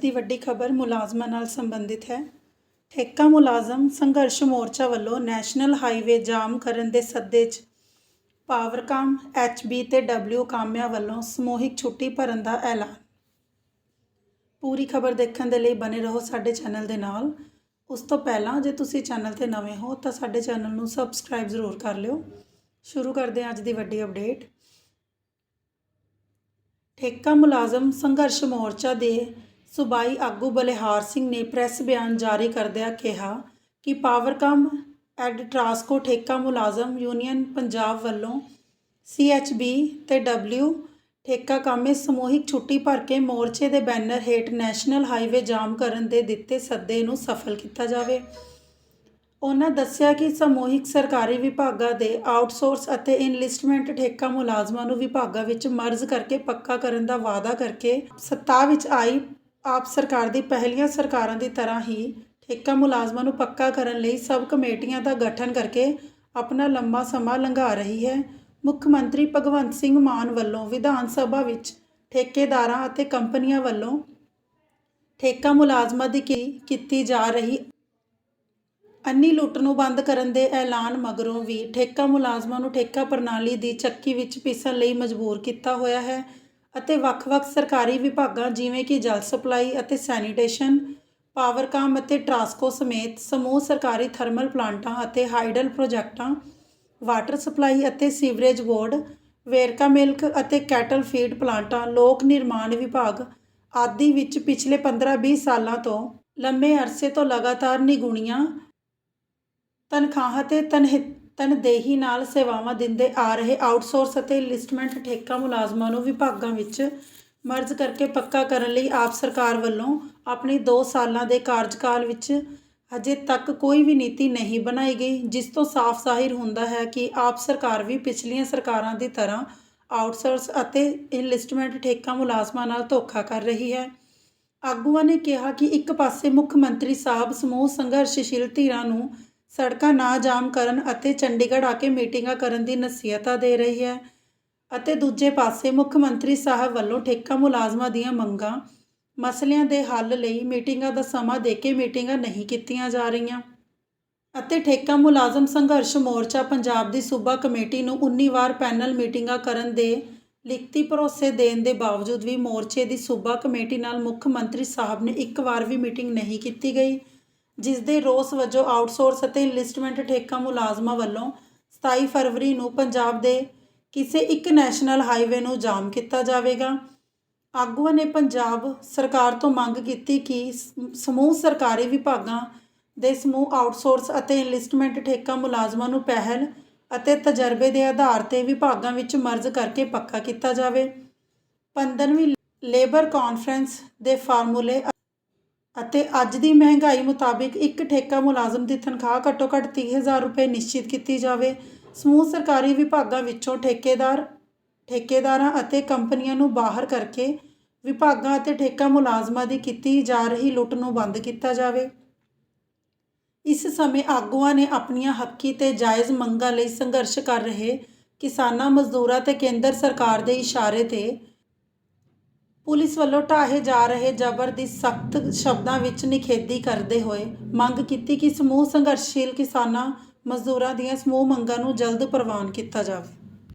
ਦੀ ਵੱਡੀ ਖਬਰ ਮੁਲਾਜ਼ਮਾਂ ਨਾਲ ਸੰਬੰਧਿਤ ਹੈ। ਠੇਕਾ ਮੁਲਾਜ਼ਮ ਸੰਘਰਸ਼ ਮੋਰਚਾ ਵੱਲੋਂ ਨੈਸ਼ਨਲ ਹਾਈਵੇ ਜਾਮ ਕਰਨ ਦੇ ਸੱਦੇ 'ਚ ਪਾਵਰਕਾਮ ਐਚਬੀ ਤੇ ਡਬਲਿਊ ਕਾਮਿਆਂ ਵੱਲੋਂ ਸਮੂਹਿਕ ਛੁੱਟੀ ਭਰਨ ਦਾ ਐਲਾਨ। ਪੂਰੀ ਖਬਰ ਦੇਖਣ ਦੇ ਲਈ ਬਨੇ ਰਹੋ ਸਾਡੇ ਚੈਨਲ ਦੇ ਨਾਲ। ਉਸ ਤੋਂ ਪਹਿਲਾਂ ਜੇ ਤੁਸੀਂ ਚੈਨਲ ਤੇ ਨਵੇਂ ਹੋ ਤਾਂ ਸਾਡੇ ਚੈਨਲ ਨੂੰ ਸਬਸਕ੍ਰਾਈਬ ਜ਼ਰੂਰ ਕਰ ਲਿਓ। ਸ਼ੁਰੂ ਕਰਦੇ ਹਾਂ ਅੱਜ ਦੀ ਵੱਡੀ ਅਪਡੇਟ। ਠੇਕਾ ਮੁਲਾਜ਼ਮ ਸੰਘਰਸ਼ ਮੋਰਚਾ ਦੇ ਸੂਬਾਈ ਆਗੂ ਬਲਿਹਾਰ ਸਿੰਘ ਨੇ ਪ੍ਰੈਸ ਬਿਆਨ ਜਾਰੀ ਕਰਦਿਆਂ ਕਿਹਾ ਕਿ ਪਾਵਰਕਾਮ ਐਡ ਟਰਾਸਕੋ ਠੇਕਾ ਮੁਲਾਜ਼ਮ ਯੂਨੀਅਨ ਪੰਜਾਬ ਵੱਲੋਂ ਸੀਐਚਬੀ ਤੇ ਡਬਲਿਊ ਠੇਕਾ ਕਾਮੇ ਸਮੂਹਿਕ ਛੁੱਟੀ ਭਰ ਕੇ ਮੋਰਚੇ ਦੇ ਬੈਨਰ ਹੇਠ ਨੈਸ਼ਨਲ ਹਾਈਵੇ ਜਾਮ ਕਰਨ ਦੇ ਦਿੱਤੇ ਸੱਦੇ ਨੂੰ ਸਫਲ ਕੀਤਾ ਜਾਵੇ। ਉਹਨਾਂ ਦੱਸਿਆ ਕਿ ਸਮੂਹਿਕ ਸਰਕਾਰੀ ਵਿਭਾਗਾਂ ਦੇ ਆਊਟਸੋਰਸ ਅਤੇ ਇਨਲਿਸਟਮੈਂਟ ਠੇਕਾ ਮੁਲਾਜ਼ਮਾਂ ਨੂੰ ਵਿਭਾਗਾਂ ਵਿੱਚ ਮਰਜ ਕਰਕੇ ਪੱਕਾ ਕਰਨ ਦਾ ਵਾਅਦਾ ਕਰਕੇ ਸੱਤਾ ਵਿੱਚ ਆਈ ਆਪ ਸਰਕਾਰ ਦੀ ਪਹਿਲੀਆਂ ਸਰਕਾਰਾਂ ਦੀ ਤਰ੍ਹਾਂ ਹੀ ਠੇਕਾ ਮੁਲਾਜ਼ਮਾਂ ਨੂੰ ਪੱਕਾ ਕਰਨ ਲਈ ਸਬ ਕਮੇਟੀਆਂ ਦਾ ਗਠਨ ਕਰਕੇ ਆਪਣਾ ਲੰਮਾ ਸਮਾਂ ਲੰਘਾ ਰਹੀ ਹੈ। ਮੁੱਖ ਮੰਤਰੀ ਭਗਵੰਤ ਸਿੰਘ ਮਾਨ ਵੱਲੋਂ ਵਿਧਾਨ ਸਭਾ ਵਿੱਚ ਠੇਕੇਦਾਰਾਂ ਅਤੇ ਕੰਪਨੀਆਂ ਵੱਲੋਂ ਠੇਕਾ ਮੁਲਾਜ਼ਮਾਂ ਦੀ ਕੀ- ਕੀਤੀ ਜਾ ਰਹੀ ਅੰਨੀ ਲੁੱਟ ਨੂੰ ਬੰਦ ਕਰਨ ਦੇ ਐਲਾਨ ਮਗਰੋਂ ਵੀ ਠੇਕਾ ਮੁਲਾਜ਼ਮਾਂ ਨੂੰ ਠੇਕਾ ਪ੍ਰਣਾਲੀ ਦੀ ਚੱਕੀ ਵਿੱਚ ਪਿਸਣ ਲਈ ਮਜਬੂਰ ਕੀਤਾ ਹੋਇਆ ਹੈ। ਅਤੇ ਵੱਖ-ਵੱਖ ਸਰਕਾਰੀ ਵਿਭਾਗਾਂ ਜਿਵੇਂ ਕਿ ਜਲ ਸਪਲਾਈ ਅਤੇ ਸੈਨੀਟੇਸ਼ਨ ਪਾਵਰਕਾਮ ਅਤੇ ਟਰਾਸਕੋ ਸਮੇਤ ਸਮੂਹ ਸਰਕਾਰੀ ਥਰਮਲ ਪਲਾਂਟਾਂ ਅਤੇ ਹਾਈਡਲ ਪ੍ਰੋਜੈਕਟਾਂ, ਵਾਟਰ ਸਪਲਾਈ ਅਤੇ ਸੀਵਰੇਜ ਬੋਰਡ, ਵੇਰਕਾ ਮਿਲਕ ਅਤੇ ਕੈਟਲ ਫੀਡ ਪਲਾਂਟਾਂ, ਲੋਕ ਨਿਰਮਾਣ ਵਿਭਾਗ ਆਦਿ ਵਿੱਚ ਪਿਛਲੇ 15-20 ਸਾਲਾਂ ਤੋਂ ਲੰਮੇ ਅਰਸੇ ਤੋਂ ਲਗਾਤਾਰ ਨਿਗੁਣੀਆਂ ਤਨਖਾਹਾਂ ਤੇ ਤਨਹਿ ਤਨਦੇਹੀ ਨਾਲ ਸੇਵਾਵਾਂ ਦਿੰਦੇ ਆ ਰਹੇ ਆਊਟਸੋਰਸ ਅਤੇ ਲਿਸਟਮੈਂਟ ਠੇਕਾ ਮੁਲਾਜ਼ਮਾਂ ਨੂੰ ਵਿਭਾਗਾਂ ਵਿੱਚ ਮਰਜ ਕਰਕੇ ਪੱਕਾ ਕਰਨ ਲਈ ਆਪ ਸਰਕਾਰ ਵੱਲੋਂ ਆਪਣੀ 2 ਸਾਲਾਂ ਦੇ ਕਾਰਜਕਾਲ ਵਿੱਚ ਅਜੇ ਤੱਕ ਕੋਈ ਵੀ ਨੀਤੀ ਨਹੀਂ ਬਣਾਈ ਗਈ, ਜਿਸ ਤੋਂ ਸਾਫ਼ ਜ਼ਾਹਿਰ ਹੁੰਦਾ ਹੈ ਕਿ ਆਪ ਸਰਕਾਰ ਵੀ ਪਿਛਲੀਆਂ ਸਰਕਾਰਾਂ ਦੀ ਤਰ੍ਹਾਂ ਆਊਟਸੋਰਸ ਅਤੇ ਇਨਲਿਸਟਮੈਂਟ ਠੇਕਾ ਮੁਲਾਜ਼ਮਾਂ ਨਾਲ ਧੋਖਾ ਕਰ ਰਹੀ ਹੈ। ਆਗੂਆਂ ਨੇ ਕਿਹਾ ਕਿ ਇੱਕ ਪਾਸੇ ਮੁੱਖ ਮੰਤਰੀ ਸਾਹਿਬ ਸਮੂਹ ਸੰਘਰਸ਼ਸ਼ੀਲ ਧਿਰਾਂ ਨੂੰ ਸੜਕਾਂ ਨਾ ਜਾਮ ਕਰਨ ਅਤੇ ਚੰਡੀਗੜ੍ਹ ਆ ਕੇ ਮੀਟਿੰਗਾਂ ਕਰਨ ਦੀ ਨਸੀਹਤਾਂ ਦੇ ਰਹੀ ਹੈ ਅਤੇ ਦੂਜੇ ਪਾਸੇ ਮੁੱਖ ਮੰਤਰੀ ਸਾਹਿਬ ਵੱਲੋਂ ਠੇਕਾ ਮੁਲਾਜ਼ਮਾਂ ਦੀਆਂ ਮੰਗਾਂ, ਮਸਲਿਆਂ ਦੇ ਹੱਲ ਲਈ ਮੀਟਿੰਗਾਂ ਦਾ ਸਮਾਂ ਦੇ ਕੇ ਮੀਟਿੰਗਾਂ ਨਹੀਂ ਕੀਤੀਆਂ ਜਾ ਰਹੀਆਂ ਅਤੇ ਠੇਕਾ ਮੁਲਾਜ਼ਮ ਸੰਘਰਸ਼ ਮੋਰਚਾ ਪੰਜਾਬ ਦੀ ਸੂਬਾ ਕਮੇਟੀ ਨੂੰ 19 ਵਾਰ ਪੈਨਲ ਮੀਟਿੰਗਾਂ ਕਰਨ ਦੇ ਲਿਖਤੀ ਭਰੋਸੇ ਦੇਣ ਦੇ ਬਾਵਜੂਦ ਵੀ ਮੋਰਚੇ ਦੀ ਸੂਬਾ ਕਮੇਟੀ ਨਾਲ ਮੁੱਖ ਮੰਤਰੀ ਸਾਹਿਬ ਨੇ ਇੱਕ ਵਾਰ ਵੀ ਮੀਟਿੰਗ ਨਹੀਂ ਕੀਤੀ ਗਈ। ਜਿਸ ਦੇ ਰੋਸ ਵਜੋਂ ਆਊਟਸੋਰਸ ਅਤੇ ਇਨਲਿਸਟਮੈਂਟ ਠੇਕਾ ਮੁਲਾਜ਼ਮਾਂ ਵੱਲੋਂ 27 ਫਰਵਰੀ ਨੂੰ ਪੰਜਾਬ ਦੇ ਕਿਸੇ ਇੱਕ ਨੈਸ਼ਨਲ ਹਾਈਵੇ ਨੂੰ ਜਾਮ ਕੀਤਾ ਜਾਵੇਗਾ। ਆਗੂਆਂ ਨੇ ਪੰਜਾਬ ਸਰਕਾਰ ਤੋਂ ਮੰਗ ਕੀਤੀ ਕਿ ਸਮੂਹ ਸਰਕਾਰੀ ਵਿਭਾਗਾਂ ਦੇ ਸਮੂਹ ਆਊਟਸੋਰਸ ਅਤੇ ਇਨਲਿਸਟਮੈਂਟ ਠੇਕਾ ਮੁਲਾਜ਼ਮਾਂ ਨੂੰ ਪਹਿਲ ਅਤੇ ਤਜਰਬੇ ਦੇ ਆਧਾਰ ਤੇ ਵਿਭਾਗਾਂ ਵਿੱਚ ਮਰਜ ਕਰਕੇ ਪੱਕਾ ਕੀਤਾ ਜਾਵੇ। 15ਵੀਂ ਲੇਬਰ ਕਾਨਫਰੰਸ ਦੇ ਫਾਰਮੂਲੇ ਅਤੇ ਅੱਜ ਦੀ ਮਹਿੰਗਾਈ ਮੁਤਾਬਿਕ ਇੱਕ ਠੇਕਾ ਮੁਲਾਜ਼ਮ ਦੀ ਤਨਖਾਹ ਘੱਟੋ-ਘੱਟ 30000 ਰੁਪਏ ਨਿਸ਼ਚਿਤ ਕੀਤੀ ਜਾਵੇ। ਸਮੂਹ ਸਰਕਾਰੀ ਵਿਭਾਗਾਂ ਵਿੱਚੋਂ ਠੇਕੇਦਾਰ, ਠੇਕੇਦਾਰਾਂ ਅਤੇ ਕੰਪਨੀਆਂ ਨੂੰ ਬਾਹਰ ਕਰਕੇ ਵਿਭਾਗਾਂ ਅਤੇ ਠੇਕਾ ਮੁਲਾਜ਼ਮਾਂ ਦੀ ਕੀਤੀ ਜਾ ਰਹੀ ਲੁੱਟ ਨੂੰ ਬੰਦ ਕੀਤਾ ਜਾਵੇ। ਇਸ ਸਮੇਂ ਆਗੂਆਂ ਨੇ ਆਪਣੀਆਂ ਹੱਕੀ ਤੇ ਜਾਇਜ਼ ਮੰਗਾਂ ਲਈ ਸੰਘਰਸ਼ ਕਰ ਰਹੇ ਕਿਸਾਨਾਂ, ਮਜ਼ਦੂਰਾਂ ਤੇ ਕੇਂਦਰ ਸਰਕਾਰ ਦੇ ਇਸ਼ਾਰੇ ਤੇ ਪੁਲਿਸ ਵੱਲੋਂ ਢਾਹੇ ਜਾ ਰਹੇ ਜ਼ਬਰ ਦੀ ਸਖਤ ਸ਼ਬਦਾਂ ਵਿੱਚ ਨਿਖੇਧੀ ਕਰਦੇ ਹੋਏ ਮੰਗ ਕੀਤੀ ਕਿ ਸਮੂਹ ਸੰਘਰਸ਼ੀਲ ਕਿਸਾਨਾਂ ਮਜ਼ਦੂਰਾਂ ਦੀਆਂ ਸਮੂਹ ਮੰਗਾਂ ਨੂੰ ਜਲਦ ਪ੍ਰਵਾਨ ਕੀਤਾ ਜਾਵੇ।